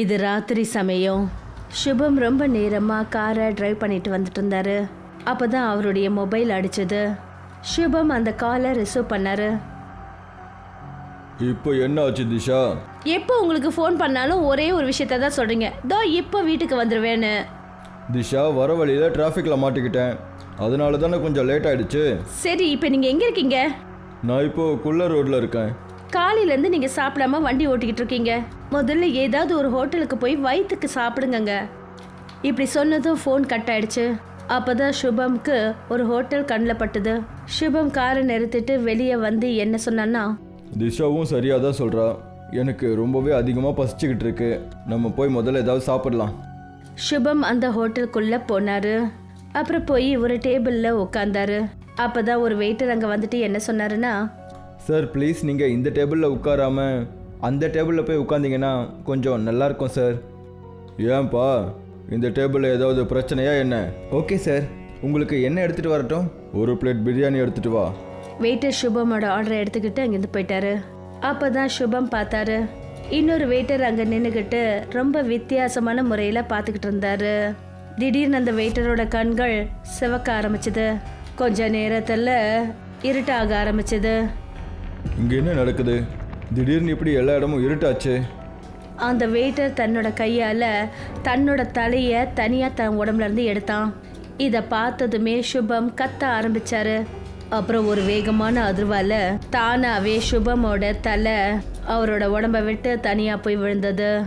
இது ராத்திரி சமயம். சுபம் ரொம்ப நேரமாக காரை டிரைவ் பண்ணிட்டு வந்துட்டு இருந்தாரு. அப்போ தான் அவருடைய மொபைல் அடிச்சது. சுபம் அந்த காலை ரிசீவ் பண்ணாரு. இப்போ என்ன ஆச்சு திஷா? எப்போ உங்களுக்கு ஃபோன் பண்ணாலும் ஒரே ஒரு விஷயத்த தான் சொல்கிறீங்க தோ இப்போ வீட்டுக்கு வந்துடுவேன்னு திஷா வர வழியில் டிராஃபிக்கில் மாட்டிக்கிட்டேன். அதனால தானே கொஞ்சம் லேட் ஆயிடுச்சு. சரி இப்போ நீங்கள் எங்கே இருக்கீங்க? நான் இப்போ குள்ள ரோட்டில் இருக்கேன். காலையிலேருந்து நீங்கள் சாப்பிடாம வண்டி ஓட்டிக்கிட்டு இருக்கீங்க. முதல்ல ஏதாவது ஒரு ஹோட்டலுக்கு போய் வயிற்றுக்கு சாப்பிடுங்கங்க. இப்படி சொன்னதும் ஃபோன் கட் ஆயிடுச்சு. அப்பதான் சுபம்க்கு ஒரு ஹோட்டல் கண்ணில் பட்டுது. சுபம் காரை நிறுத்திட்டு வெளியே வந்து என்ன சொன்னான்னா திஷாவும் சரியாக தான் சொல்கிறா எனக்கு ரொம்பவே அதிகமாக பசிச்சுக்கிட்டு இருக்கு. நம்ம போய் முதல்ல ஏதாவது சாப்பிடலாம். சுபம் அந்த ஹோட்டலுக்குள்ள போனாரு. அப்புறம் போய் ஒரு டேபிள்ல உட்காந்தாரு அப்பதான் ஒரு வெயிட்டர் அங்க வந்துட்டு என்ன சொன்னாருன்னா சார் ப்ளீஸ் நீங்கள் இந்த டேபிளில் உட்காராம அந்த டேபிளில் போய் உட்காந்தீங்கன்னா கொஞ்சம் நல்லா இருக்கும் சார் ஏன்பா? இந்த டேபிளில் ஏதாவது பிரச்சனையா என்ன? ஓகே சார் உங்களுக்கு என்ன எடுத்துகிட்டு வரட்டும்? ஒரு பிளேட் பிரியாணி எடுத்துகிட்டு வா. வெயிட்டர் சுபமோட ஆர்டரை எடுத்துக்கிட்டு அங்கேருந்து போயிட்டாரு. அப்பதான் சுபம் பார்த்தாரு. இன்னொரு வெயிட்டர் அங்க நின்றுக்கிட்டு ரொம்ப வித்தியாசமான முறையில பார்த்துக்கிட்டு இருந்தாரு. திடீர்னு அந்த வெயிட்டரோட கண்கள் சிவக்க ஆரம்பிச்சது. கொஞ்ச நேரத்துல இருட்டாக ஆரம்பிச்சது. இங்கே என்ன நடக்குது? திடீர்னு இப்படி எல்லா இடமும் இருட்டாச்சு. அந்த வெயிட்டர் தன்னோட கையால தன்னோட தலையை தனியா தன் உடம்புல இருந்து எடுத்தான். இதை பார்த்ததுமே சுபம் கத்த ஆரம்பிச்சாரு. அப்புறம் ஒரு வேகமான அதிர்வால தானாவே சுபமோட தலை அவரோட உடம்ப விட்டு தனியா போய் விழுந்தது.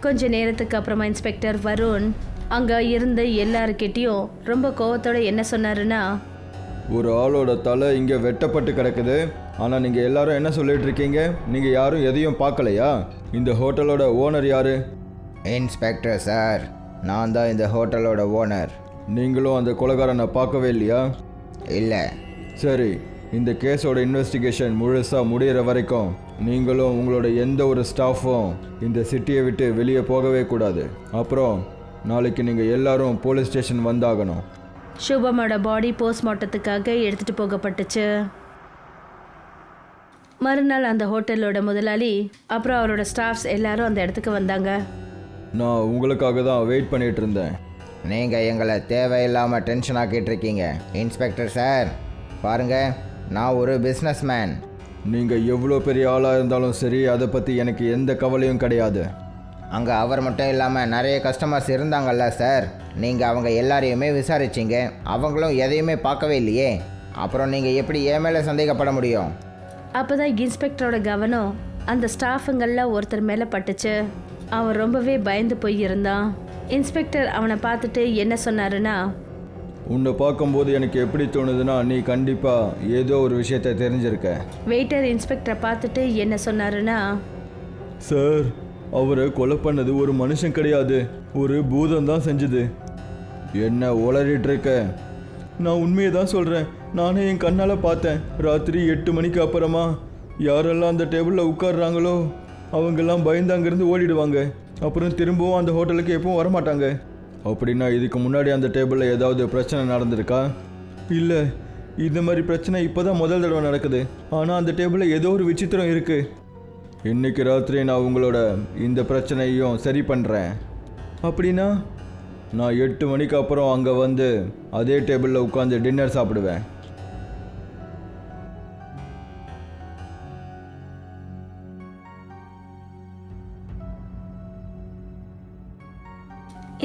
கொஞ்ச நேரத்துக்கு அப்புறமா இன்ஸ்பெக்டர் வருண் அங்க இருந்த எல்லாருக்கிட்டேயும் ரொம்ப கோவத்தோட என்ன சொன்னாருன்னா ஒரு ஆளோட தலை இங்கே வெட்டப்பட்டு கிடக்குது. ஆனால் நீங்கள் எல்லாரும் என்ன சொல்லிட்டு இருக்கீங்க? நீங்கள் யாரும் எதையும் பார்க்கலையா? இந்த ஹோட்டலோட ஓனர் யாரு? இன்ஸ்பெக்டர் சார் நான் தான் இந்த ஹோட்டலோட ஓனர். நீங்களும் அந்த கொலைகாரனை பார்க்கவே இல்லையா? இல்லை. சரி இந்த கேஸோட இன்வெஸ்டிகேஷன் முழுசாக முடியிற வரைக்கும் நீங்களும் உங்களோட எந்த ஒரு ஸ்டாஃபும் இந்த சிட்டியை விட்டு வெளியே போகவே கூடாது. அப்புறம் நாளைக்கு நீங்கள் எல்லாரும் போலீஸ் ஸ்டேஷன் வந்தாகணும். சுபமோட பாடி போஸ்ட்மார்ட்டத்துக்காக எடுத்துட்டு போகப்பட்டுச்சு. மறுநாள் அந்த ஹோட்டலோட முதலாளி அப்புறம் அவரோட ஸ்டாஃப்ஸ் எல்லாரும் அந்த இடத்துக்கு வந்தாங்க. நான் உங்களுக்காக தான் வெயிட் பண்ணிட்டு இருந்தேன். நீங்கள் எங்களை தேவையில்லாமல் டென்ஷன் ஆக்கிட்டு இருக்கீங்க. இன்ஸ்பெக்டர் சார் பாருங்க நான் ஒரு பிஸ்னஸ் மேன் நீங்கள் எவ்வளோ பெரிய ஆளாக இருந்தாலும் சரி அதை பற்றி எனக்கு எந்த கவலையும் கிடையாது. அங்கே அவர் மட்டும் இல்லாமல் நிறைய கஸ்டமர்ஸ் இருந்தாங்கல்ல சார். நீங்கள் அவங்க எல்லாரையுமே விசாரிச்சீங்க. அவங்களும் எதையுமே பார்க்கவே இல்லையே. அப்புறம் நீங்கள் எப்படி என் மேலே சந்தேகப்பட முடியும்? அப்பதான் இன்ஸ்பெக்டரோட கவனம் அந்த ஸ்டாஃபுங்களில் ஒருத்தர் மேலே பட்டுச்சு. அவன் ரொம்பவே பயந்து போய் இருந்தான். இன்ஸ்பெக்டர் அவனை பார்த்துட்டு என்ன சொன்னாருன்னா உன்னை பார்க்கும்போது எனக்கு எப்படி தோணுதுன்னா நீ கண்டிப்பாக ஏதோ ஒரு விஷயத்த தெரிஞ்சிருக்க. வெயிட்டர் இன்ஸ்பெக்டரை பார்த்துட்டு என்ன சொன்னாருன்னா சார் அவரை கொலை பண்ணது ஒரு மனுஷன் கிடையாது. ஒரு பூதம் தான் செஞ்சது. என்ன உளறிட்டு இருக்க நான் உண்மையை தான் சொல்கிறேன் நானே என் கண்ணால் பார்த்தேன். ராத்திரி எட்டு மணிக்கு அப்புறமா யாரெல்லாம் அந்த டேபிளில் உட்கார்றாங்களோ அவங்கெல்லாம் பயந்து அங்கேருந்து ஓடிடுவாங்க. அப்புறம் திரும்பவும் அந்த ஹோட்டலுக்கு எப்பவும் வரமாட்டாங்க. அப்படின்னா இதுக்கு முன்னாடி அந்த டேபிளில் ஏதாவது பிரச்சனை நடந்திருக்கா? இல்லை. இந்த மாதிரி பிரச்சனை இப்போ தான் முதல் தடவை நடக்குது. ஆனால் அந்த டேபிளில் ஏதோ ஒரு விசித்திரம் இருக்குது இன்னைக்கு ராத்திரி நான் உங்களோட இந்த பிரச்சனையும் சரி பண்ணுறேன் அப்படின்னா? நான் எட்டு மணிக்கு அப்புறம் அங்கே வந்து அதே டேபிளில் உட்காந்து டின்னர் சாப்பிடுவேன்.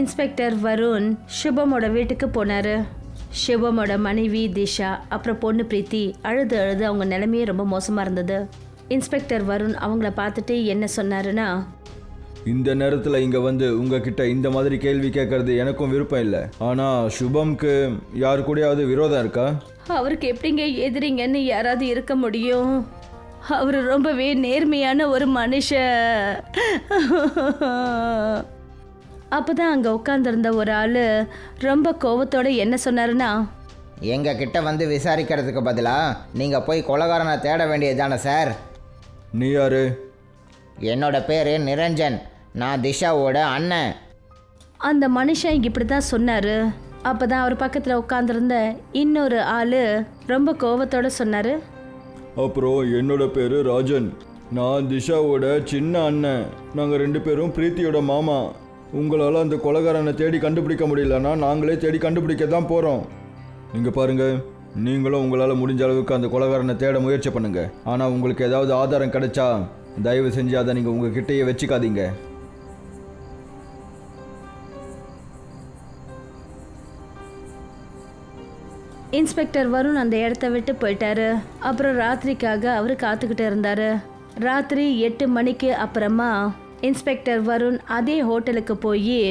இன்ஸ்பெக்டர் வருண் சுபமோட வீட்டுக்கு போனாரு. சுபமோட மனைவி திஷா அப்புறம் பொண்ணு பிரீத்தி அழுது அழுது அவங்க நிலைமையே ரொம்ப மோசமாக இருந்தது. இன்ஸ்பெக்டர் வருண் அவங்கள பார்த்துட்டு என்ன சொன்னாருன்னா இந்த நேரத்தில் இங்கே வந்து உங்ககிட்ட இந்த மாதிரி கேள்வி கேட்கறது எனக்கும் விருப்பம் இல்லை. ஆனால் சுபம்க்கு யார் கூடயாவது விரோதம் இருக்கா? அவருக்கு எப்படிங்க எதிரிங்கன்னு யாராவது இருக்க முடியும்? அவர் ரொம்பவே நேர்மையான ஒரு மனுஷன். அப்பதான் அங்க உட்கார்ந்திருந்த ஒரு ஆளு ரொம்ப கோவத்தோட என்ன சொன்னாருன்னா எங்கள் கிட்ட வந்து விசாரிக்கிறதுக்கு பதிலாக நீங்கள் போய் கொலகாரனை தேட வேண்டியதுதானே சார்? நீ யாரு? என்னோட பேர் நிரஞ்சன். நான் திஷாவோட அண்ணன். அந்த மனுஷன் இப்படி தான் சொன்னாரு. அப்பதான் அவர் பக்கத்துல உட்கார்ந்திருந்த இன்னொரு ஆளு ரொம்ப கோவத்தோட சொன்னாரு. அப்புறம் என்னோட பேர் ராஜன். நான் திஷாவோட சின்ன அண்ணன். நாங்கள் ரெண்டு பேரும் பிரீத்தியோட மாமா. உங்களால் அந்த கொலகாரனை தேடி கண்டுபிடிக்க முடியலன்னா நாங்களே தேடி கண்டுபிடிக்க தான் போகிறோம் நீங்கள் பாருங்க. நீங்களும் உங்களால் முடிஞ்ச அளவுக்கு அந்த கொலகாரனை தேட முயற்சி பண்ணுங்க. ஆனால் உங்களுக்கு ஏதாவது ஆதாரம் கிடைச்சா தயவு செஞ்சு அதை நீங்கள் உங்கள் கிட்டேயே வச்சுக்காதீங்க. இன்ஸ்பெக்டர் வருண் அந்த இடத்த விட்டு போயிட்டாரு. அப்புறம் ராத்திரிக்காக அவர் காத்துக்கிட்டு இருந்தாரு. ராத்திரி எட்டு மணிக்கு அப்புறமா இன்ஸ்பெக்டர் வருண் அதே ஹோட்டலுக்கு போய்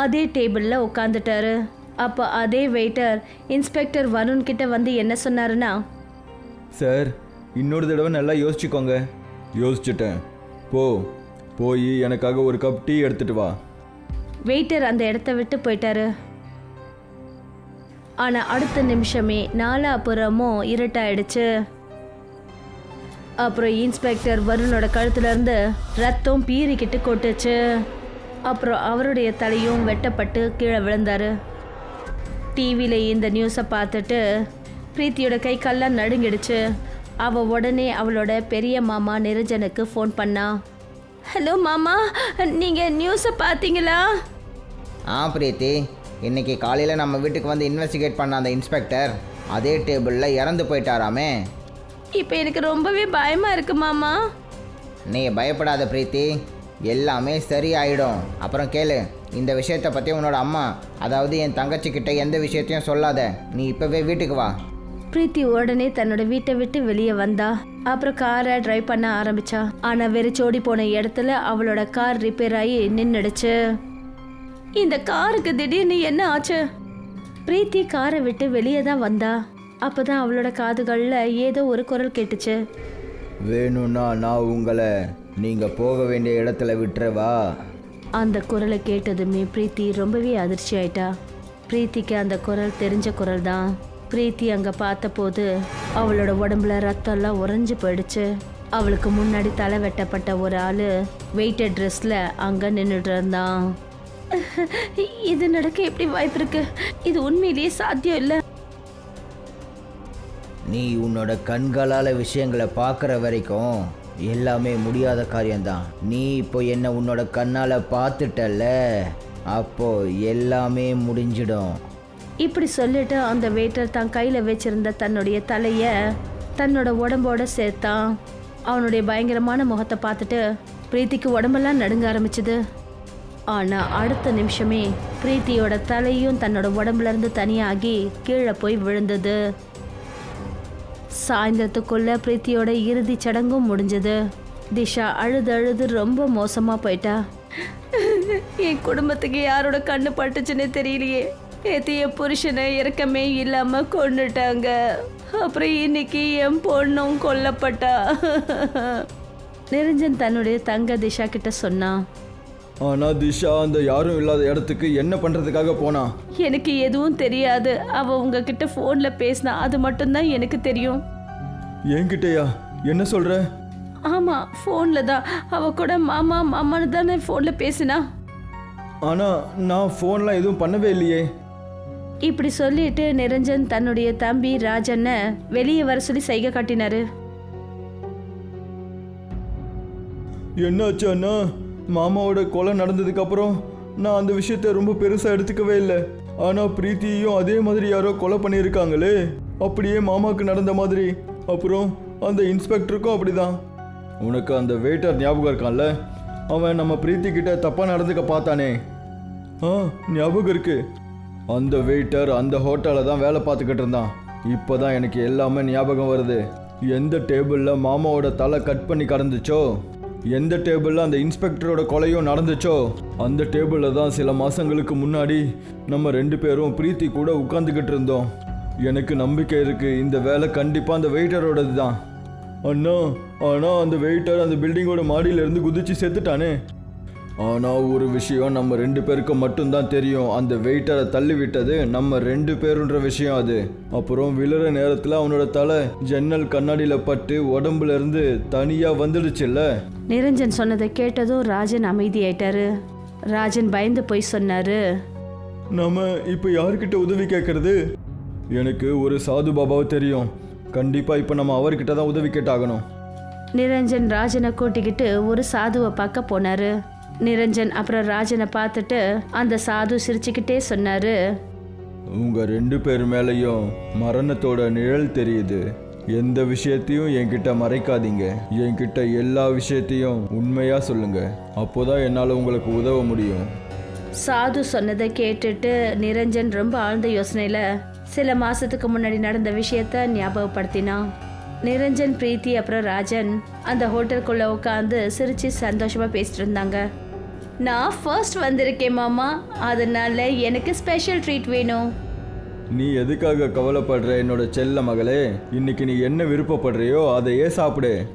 அதே டேபிளில் உட்காந்துட்டாரு அப்போ அதே வெயிட்டர் இன்ஸ்பெக்டர் வருண் கிட்ட வந்து என்ன சொன்னாருன்னா? சார் இன்னொரு தடவை நல்லா யோசிச்சுக்கோங்க. யோசிச்சுட்டேன். போ போய் எனக்காக ஒரு கப் டீ எடுத்துட்டு வா. வெயிட்டர் அந்த இடத்த விட்டு போயிட்டாரு. ஆனால் அடுத்த நிமிஷமே நாலாபுறமும் இருட்டாயிடுச்சு. அப்புறம் இன்ஸ்பெக்டர் வருணோட கழுத்துல இருந்து ரத்தம் பீறிக்கிட்டு கொட்டுச்சு. அப்புறம் அவருடைய தலையும் வெட்டப்பட்டு கீழே விழுந்தாரு. டிவியில் இந்த நியூஸை பார்த்துட்டு பிரீத்தியோட கை கால்லாம் நடுங்கிடுச்சு. அவ உடனே அவளோட பெரிய மாமா நிரஞ்சனுக்கு ஃபோன் பண்ணா. ஹலோ மாமா நீங்கள் நியூஸை பார்த்தீங்களா? ஆ பிரீத்தி. இன்னைக்கு காலையில் நம்ம வீட்டுக்கு வந்து இன்வெஸ்டிகேட் பண்ண அந்த இன்ஸ்பெக்டர் அதே டேபிளில் இறந்து போயிட்டாராமே. இப்போ எனக்கு ரொம்பவே பயமாக இருக்கு மாமா. நீ பயப்படாத பிரீத்தி. எல்லாமே சரியாயிடும். அப்புறம் கேளு இந்த விஷயத்தை பற்றி உன்னோட அம்மா அதாவது என் தங்கச்சி கிட்ட எந்த விஷயத்தையும் சொல்லாத. நீ இப்போவே வீட்டுக்கு வா. பிரீத்தி உடனே தன்னோட வீட்டை விட்டு வெளியே வந்தா. அப்புறம் காரை டிரைவ் பண்ண ஆரம்பிச்சா. ஆனா வெறிச்சோடி போன இடத்துல அவளோட கார் ரிப்பேர் ஆகி நின்னுடுச்சு. இந்த காருக்கு திடீர்னு என்ன ஆச்சு? பிரீத்தி காரை விட்டு வெளியே தான் வந்தா. அப்பதான் அவளோட காதுகளில் ஏதோ ஒரு குரல் கேட்டுச்சு. வேணும்னா நான் உங்களை நீங்கள் போக வேண்டிய இடத்துல விட்டுறவா அந்த குரலை கேட்டதுமே பிரீத்தி ரொம்பவே அதிர்ச்சி ஆயிட்டா. பிரீத்திக்கு அந்த குரல் தெரிஞ்ச குரல் தான். பிரீத்தி அங்க பார்த்தபோது அவளோட உடம்புல ரத்தம்லாம் உறைஞ்சு போயிடுச்சு. அவளுக்கு முன்னாடி தலை வெட்டப்பட்ட ஒரு ஆளு வெயிட்டட் ட்ரெஸ்ல அங்க நின்றுட்டு இருந்தான். இது நடக்க எப்படி வாய்ப்பு இருக்கு? இது உண்மையிலேயே சாத்தியம் இல்லை. நீ உன்னோட கண்களால் விஷயங்களை பார்க்குற வரைக்கும் எல்லாமே முடியாத காரியம்தான். நீ இப்போ என்ன உன்னோட கண்ணால் பார்த்துட்டல்ல? அப்போ எல்லாமே முடிஞ்சிடும். இப்படி சொல்லிட்டு அந்த வெயிட்டர் தான் கையில் வச்சிருந்த தன்னுடைய தலைய தன்னோட உடம்போட சேர்த்தான். அவனுடைய பயங்கரமான முகத்தை பார்த்துட்டு பிரீத்திக்கு உடம்பெல்லாம் நடுங்க ஆரம்பிச்சது. ஆனால் அடுத்த நிமிஷமே பிரீத்தியோட தலையும் தன்னோட உடம்புலேருந்து தனியாகி கீழே போய் விழுந்தது. சாயந்தரத்துக்குள்ள பிரீத்தியோட இறுதி சடங்கும் முடிஞ்சது. திஷா அழுது அழுது ரொம்ப மோசமா போயிட்டா. என் குடும்பத்துக்கு யாரோட கண்ணு பட்டுச்சுன்னே தெரியலையே. என் புருஷனை இறக்கமே இல்லாம கொண்டுட்டாங்க அப்புறம் இன்னைக்கு என் பொண்ணும் கொல்லப்பட்டா. நிரஞ்சன் தன்னுடைய தங்க திஷா கிட்ட சொன்னான் ஆனால் திஷா அந்த யாரும் இல்லாத இடத்துக்கு என்ன பண்ணுறதுக்காக போனா? எனக்கு எதுவும் தெரியாது. அவ உங்ககிட்ட ஃபோன்ல பேசினா அது மட்டும்தான் எனக்கு தெரியும். என்கிட்டயா? என்ன சொல்கிற ஆமா ஃபோன்ல தான். அவ கூட மாமா மாமான்னு தானே ஃபோன்ல பேசினா? ஆனால் நான் ஃபோன்லாம் எதுவும் பண்ணவே இல்லையே. இப்படி சொல்லிட்டு நிரஞ்சன் தன்னுடைய தம்பி ராஜனை வெளியே வர சொல்லி சைகை காட்டினாரு. என்னாச்சு அண்ணா? மாமாவோட கொலை நடந்ததுக்கு அப்புறம் நான் அந்த விஷயத்த ரொம்ப பெருசாக எடுத்துக்கவே இல்லை. ஆனால் பிரீத்தியையும் அதே மாதிரி யாரோ கொலை பண்ணியிருக்காங்களே. அப்படியே மாமாவுக்கு நடந்த மாதிரி. அப்புறம் அந்த இன்ஸ்பெக்டருக்கும் அப்படிதான். உனக்கு அந்த வெயிட்டர் ஞாபகம் இருக்கான்ல? அவன் நம்ம பிரீத்தி கிட்ட தப்பாக நடந்துக்க பார்த்தானே. ஆ ஞாபகம் இருக்கு. அந்த வெயிட்டர் அந்த ஹோட்டலில் தான் வேலை பார்த்துக்கிட்டு இருந்தான். இப்போ தான் எனக்கு எல்லாமே ஞாபகம் வருது. எந்த டேபிளில் மாமாவோட தலை கட் பண்ணி கடந்துச்சோ? எந்த டேபிளில் அந்த இன்ஸ்பெக்டரோட கொலையும் நடந்துச்சோ அந்த டேபிளில் தான் சில மாதங்களுக்கு முன்னாடி நம்ம ரெண்டு பேரும் பிரீத்தி கூட உட்காந்துக்கிட்டு இருந்தோம். எனக்கு நம்பிக்கை இருக்குது இந்த வேலை கண்டிப்பாக அந்த வெயிட்டரோடது தான் அண்ணா ஆனால் அந்த வெயிட்டர் அந்த பில்டிங்கோட மாடியிலேருந்து குதிச்சு செத்துட்டானே. ஆனால் ஒரு விஷயம் நம்ம ரெண்டு பேருக்கு மட்டும்தான் தெரியும். அந்த வெயிட்டரை தள்ளி விட்டது நம்ம ரெண்டு பேருன்ற விஷயம் அது. அப்புறம் விழுற நேரத்தில் அவனோட தலை ஜன்னல் கண்ணாடியில் பட்டு உடம்புல இருந்து தனியாக வந்துடுச்சுல்ல? நிரஞ்சன் சொன்னதை கேட்டதும் ராஜன் அமைதியாயிட்டாரு. ராஜன் பயந்து போய் சொன்னாரு. நாம இப்போ யார்கிட்ட உதவி கேட்கறது எனக்கு ஒரு சாது பாபாவை தெரியும். கண்டிப்பாக இப்போ நம்ம அவர்கிட்ட தான் உதவி கேட்டாகணும். நிரஞ்சன் ராஜனை கூட்டிக்கிட்டு ஒரு சாதுவை பார்க்க போனாரு. நிரஞ்சன் அப்புறம் ராஜனை பார்த்துட்டு அந்த சாது சிரிச்சுக்கிட்டே சொன்னாரு. உங்க ரெண்டு பேர் மேலேயும் மரணத்தோட நிழல் தெரியுது. எந்த விஷயத்தையும் என்கிட்ட மறைக்காதீங்க. என்கிட்ட எல்லா விஷயத்தையும் உண்மையா சொல்லுங்க. அப்போதான் என்னால் உங்களுக்கு உதவ முடியும். சாது சொன்னதை கேட்டுட்டு நிரஞ்சன் ரொம்ப ஆழ்ந்த யோசனையில சில மாசத்துக்கு முன்னாடி நடந்த விஷயத்த ஞாபகப்படுத்தினான். நிரஞ்சன் பிரீத்தி அப்புறம் ராஜன் அந்த ஹோட்டலுக்குள்ள உட்காந்து சிரிச்சு சந்தோஷமா பேசிட்டு இருந்தாங்க. நான் ஃபர்ஸ்ட் வந்திருக்கேன் மாமா. அதனால எனக்கு ஸ்பெஷல் ட்ரீட் வேணும். நீ எதுக்காக கவலைப்படுற என்னோட செல்ல மகளே? இன்னைக்கு நீ என்ன விருப்பப்படுறியோ அதையே சாப்பிடு.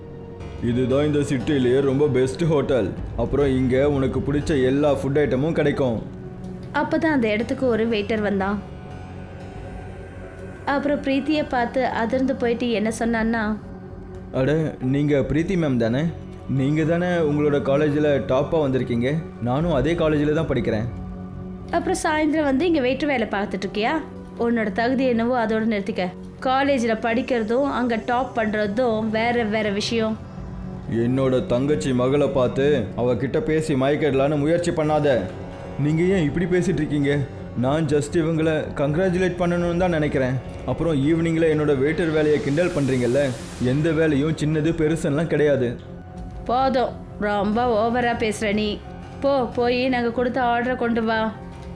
இதுதான் இந்த சிட்டிலேயே ரொம்ப பெஸ்ட் ஹோட்டல் அப்புறம் இங்கே உனக்கு பிடிச்ச எல்லா ஃபுட் ஐட்டமும் கிடைக்கும். அப்பதான் அந்த இடத்துக்கு ஒரு வெயிட்டர் வந்தான். அப்புறம் பிரீத்தியை பார்த்து அதிர்ந்து போயிட்டு என்ன சொன்னான்னா அட நீங்கள் பிரீத்தி மேம் தானே? நீங்கள் தானே உங்களோட காலேஜில் டாப்பாக வந்திருக்கீங்க. நானும் அதே காலேஜில் தான் படிக்கிறேன். அப்புறம் சாயந்தரம் வந்து இங்கே வெயிட்டர் வேலை பார்த்துட்டு இருக்கியா? உன்னோட தகுதி என்னவோ அதோட நிறுத்திக்க. காலேஜில் படிக்கிறதும் அங்கே டாப் பண்ணுறதும் வேற வேற விஷயம். என்னோட தங்கச்சி மகளை பார்த்து அவகிட்ட பேசி மயக்கிடலான்னு முயற்சி பண்ணாத. நீங்கள் ஏன் இப்படி பேசிட்டு இருக்கீங்க? நான் ஜஸ்ட் இவங்கள கங்க்ராச்சுலேட் பண்ணணும்னு தான் நினைக்கிறேன். அப்புறம் ஈவினிங்கில் என்னோட வெயிட்டர் வேலையை கிண்டல் பண்ணுறீங்கல்ல எந்த வேலையும் சின்னது பெருசுன்னெலாம் கிடையாது. போதும். ரொம்ப ஓவராக பேசுகிற நீ. போ போய் நாங்கள் கொடுத்த ஆர்டரை கொண்டு வா.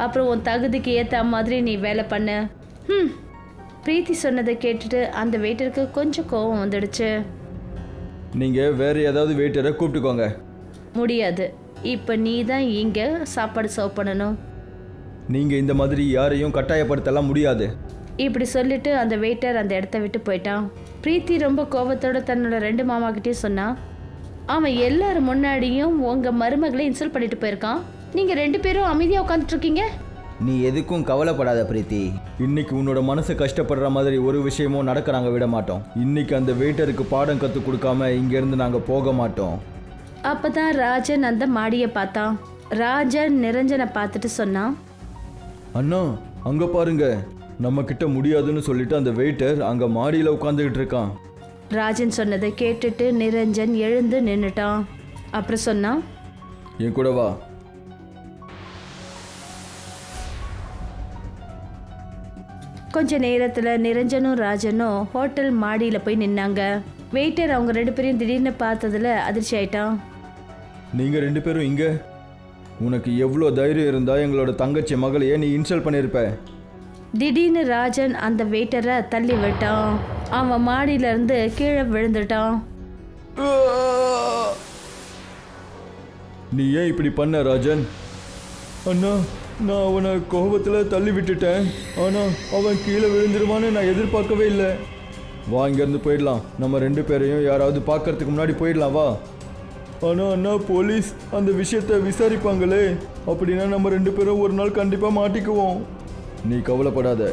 அப்புறம் உன் தகுதிக்கு ஏற்ற மாதிரி நீ வேலை பண்ணு. ம் பிரீத்தி சொன்னதை கேட்டுட்டு அந்த வெயிட்டருக்கு கொஞ்சம் கோவம் வந்துடுச்சு. நீங்கள் வேறு ஏதாவது வெயிட்டரை கூப்பிட்டுக்கோங்க. முடியாது. இப்போ நீ தான் இங்கே சாப்பாடு சர்வ் பண்ணணும். நீங்கள் இந்த மாதிரி யாரையும் கட்டாயப்படுத்தலாம் முடியாது. இப்படி சொல்லிட்டு அந்த வெயிட்டர் அந்த இடத்த விட்டு போயிட்டான். பிரீத்தி ரொம்ப கோபத்தோட தன்னோட ரெண்டு மாமாக்கிட்டேயும் சொன்னான் அவன் எல்லாரும் முன்னாடியும் உங்கள் மருமகளை இன்சல்ட் பண்ணிட்டு போயிருக்கான். நீங்கள் ரெண்டு பேரும் அமைதியாக உட்காந்துட்டு இருக்கீங்க நீ எதுக்கும் கவலைப்படாத பிரீத்தி. இன்னைக்கு உன்னோட மனசு கஷ்டப்படுற மாதிரி ஒரு விஷயமும் நடக்க நாங்கள் விட மாட்டோம். இன்னைக்கு அந்த வெயிட்டருக்கு பாடம் கற்றுக் கொடுக்காம இங்கேருந்து நாங்கள் போக மாட்டோம். அப்பதான் ராஜன் அந்த மாடியை பார்த்தான். ராஜன் நிரஞ்சனை பார்த்துட்டு சொன்னான். அண்ணா அங்கே பாருங்க. நம்ம கிட்ட முடியாதுன்னு சொல்லிட்டு அந்த வெயிட்டர் அங்கே மாடியில் உட்காந்துக்கிட்டு இருக்கான். ராஜன் சொன்னதை கேட்டுட்டு நிரஞ்சன் எழுந்து நின்னுட்டான். அப்புறம் சொன்னான் என் கூட வா. கொஞ்ச நேரத்தில் நிரஞ்சனும் ராஜனும் ஹோட்டல் மாடியில் போய் நின்னாங்க. வெயிட்டர் அவங்க ரெண்டு பேரையும் திடீர்னு பார்த்ததுல அதிர்ச்சி ஆயிட்டான். நீங்கள் ரெண்டு பேரும் இங்கே. உனக்கு எவ்வளோ தைரியம் இருந்தால் எங்களோட தங்கச்சி மகளையே நீ இன்சல்ட் பண்ணியிருப்ப திடீர்னு ராஜன் அந்த வெயிட்டரை தள்ளி விட்டான். அவன் மாடியில இருந்து கீழே விழுந்துட்டான். நீ ஏன் இப்படி பண்ண ராஜன்? அண்ணா நான் அவனை கோபத்தில் தள்ளி விட்டுட்டேன். ஆனால் அவன் கீழே விழுந்துருவான்னு நான் எதிர்பார்க்கவே இல்லை. வா இங்கேருந்து போயிடலாம். நம்ம ரெண்டு பேரையும் யாராவது பார்க்கறதுக்கு முன்னாடி போயிடலாம் வா. ஆனால் அண்ணா போலீஸ் அந்த விஷயத்தை விசாரிப்பாங்களே. அப்படின்னா நம்ம ரெண்டு பேரும் ஒரு நாள் கண்டிப்பாக மாட்டிக்குவோம். நீ கவலைப்படாத.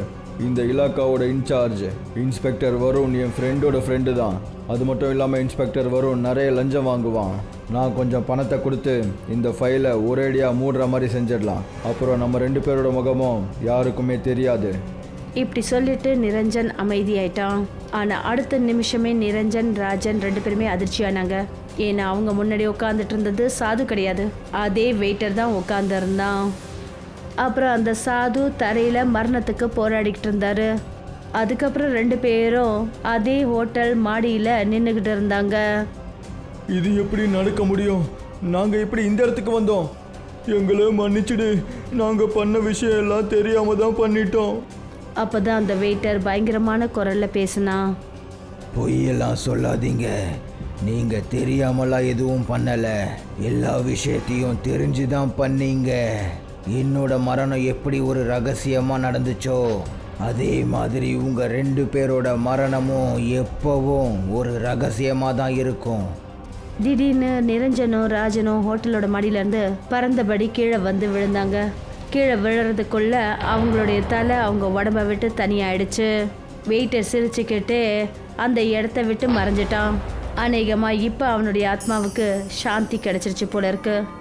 இந்த இலாக்காவோட இன்சார்ஜ் இன்ஸ்பெக்டர் வருண் என் ஃப்ரெண்டோட ஃப்ரெண்டு தான். அது மட்டும் இல்லாமல் இன்ஸ்பெக்டர் வருண் நிறைய லஞ்சம் வாங்குவான். நான் கொஞ்சம் பணத்தை கொடுத்து இந்த ஃபைலை ஒரேடியாக மூடுற மாதிரி செஞ்சிடலாம். அப்புறம் நம்ம ரெண்டு பேரோட முகமும் யாருக்குமே தெரியாது. இப்படி சொல்லிட்டு நிரஞ்சன் அமைதியாயிட்டான். ஆனால் அடுத்த நிமிஷமே நிரஞ்சன் ராஜன் ரெண்டு பேருமே அதிர்ச்சியானாங்க. ஏன்னா அவங்க முன்னாடி உட்காந்துட்டு இருந்தது சாது கிடையாது. அதே வெயிட்டர் தான் உட்காந்துருந்தான் அப்புறம் அந்த சாது தரையில மரணத்துக்கு போராடிக்கிட்டு இருந்தாரு. அதுக்கப்புறம் ரெண்டு பேரும் அதே ஹோட்டல் மாடியில நின்றுக்கிட்டு இருந்தாங்க. இது எப்படி நடக்க முடியும்? நாங்கள் எப்படி இந்த இடத்துக்கு வந்தோம்? எங்களை மன்னிச்சிடு. நாங்கள் பண்ண விஷயம் எல்லாம் தெரியாம தான் பண்ணிட்டோம். அப்பதான் அந்த வெயிட்டர் பயங்கரமான குரல்ல பேசினான் பொய்யெல்லாம் சொல்லாதீங்க. நீங்க தெரியாமலாம் எதுவும் பண்ணல. எல்லா விஷயத்தையும் தெரிஞ்சு தான் பண்ணீங்க. என்னோட மரணம் எப்படி ஒரு ரகசியமாக நடந்துச்சோ அதே மாதிரி உங்கள் ரெண்டு பேரோட மரணமும் எப்பவும் ஒரு ரகசியமாக தான் இருக்கும். திடீர்னு நிரஞ்சனும் ராஜனும் ஹோட்டலோட மடியிலேருந்து பறந்தபடி கீழே வந்து விழுந்தாங்க. கீழே விழுறதுக்குள்ள அவங்களுடைய தலை அவங்க உடம்ப விட்டு தனியாயிடுச்சு. வெயிட்டர் சிரிச்சுக்கிட்டு அந்த இடத்த விட்டு மறைஞ்சிட்டான். அநேகமாக இப்போ அவனுடைய ஆத்மாவுக்கு சாந்தி கிடச்சிருச்சு போல இருக்குது